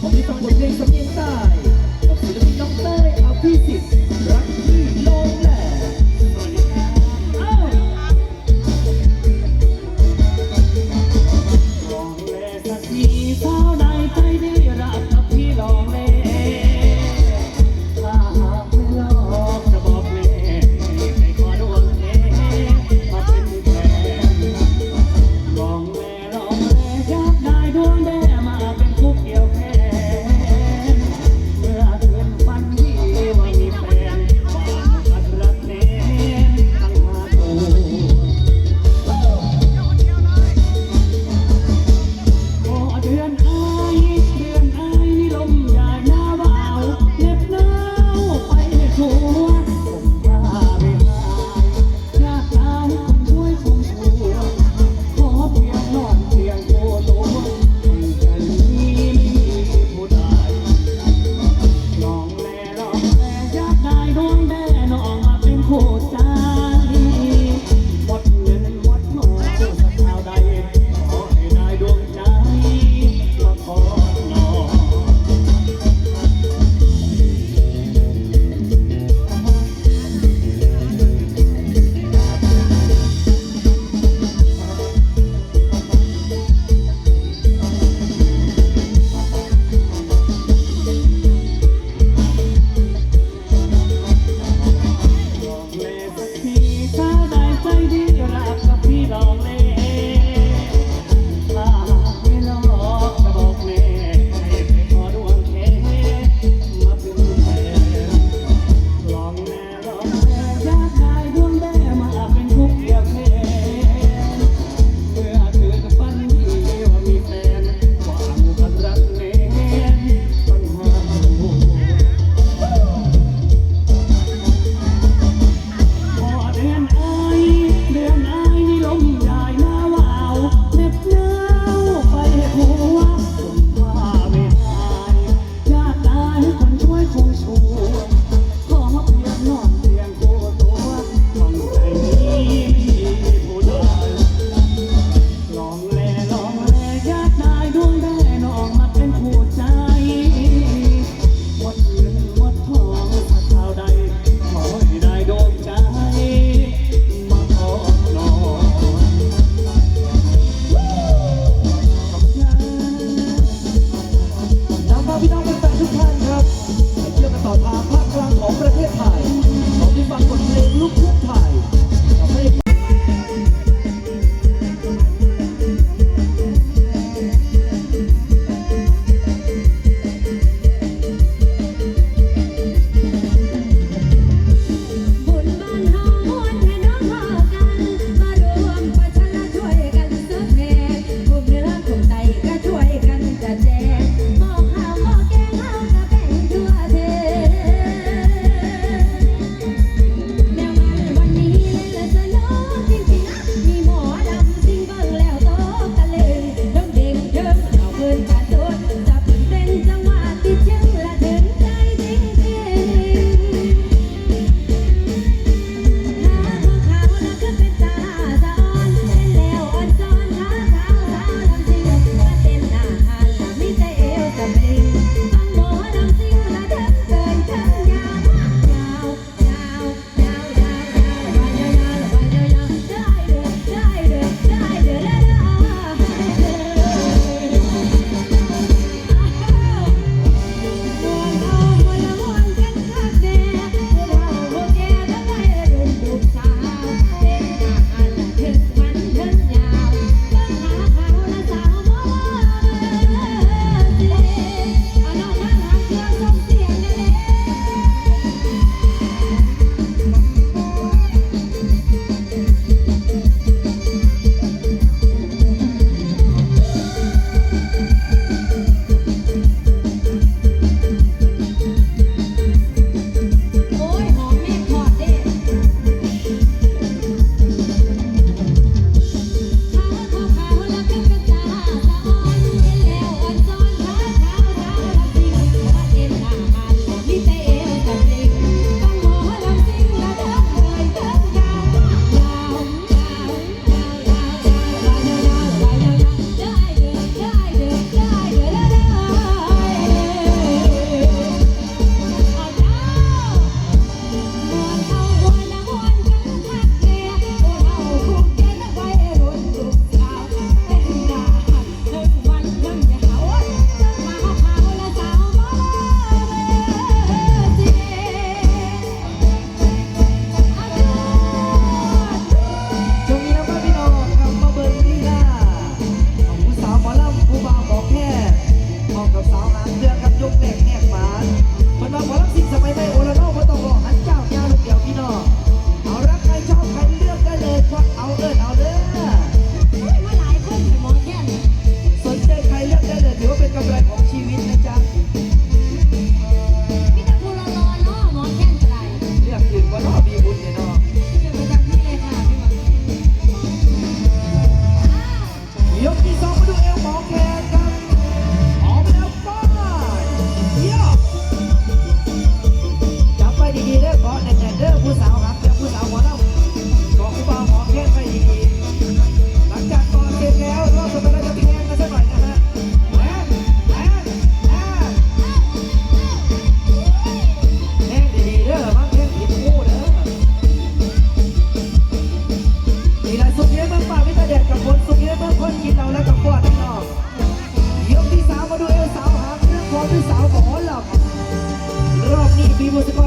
ผมมีฟังบทเพลงสำเนียงใต้กับศิลปินน้องเต้ยอภิสิสิรักที่โลงแหล่ลองแลสักทีเท่าใดใจได้รับกับพี่ลองแล você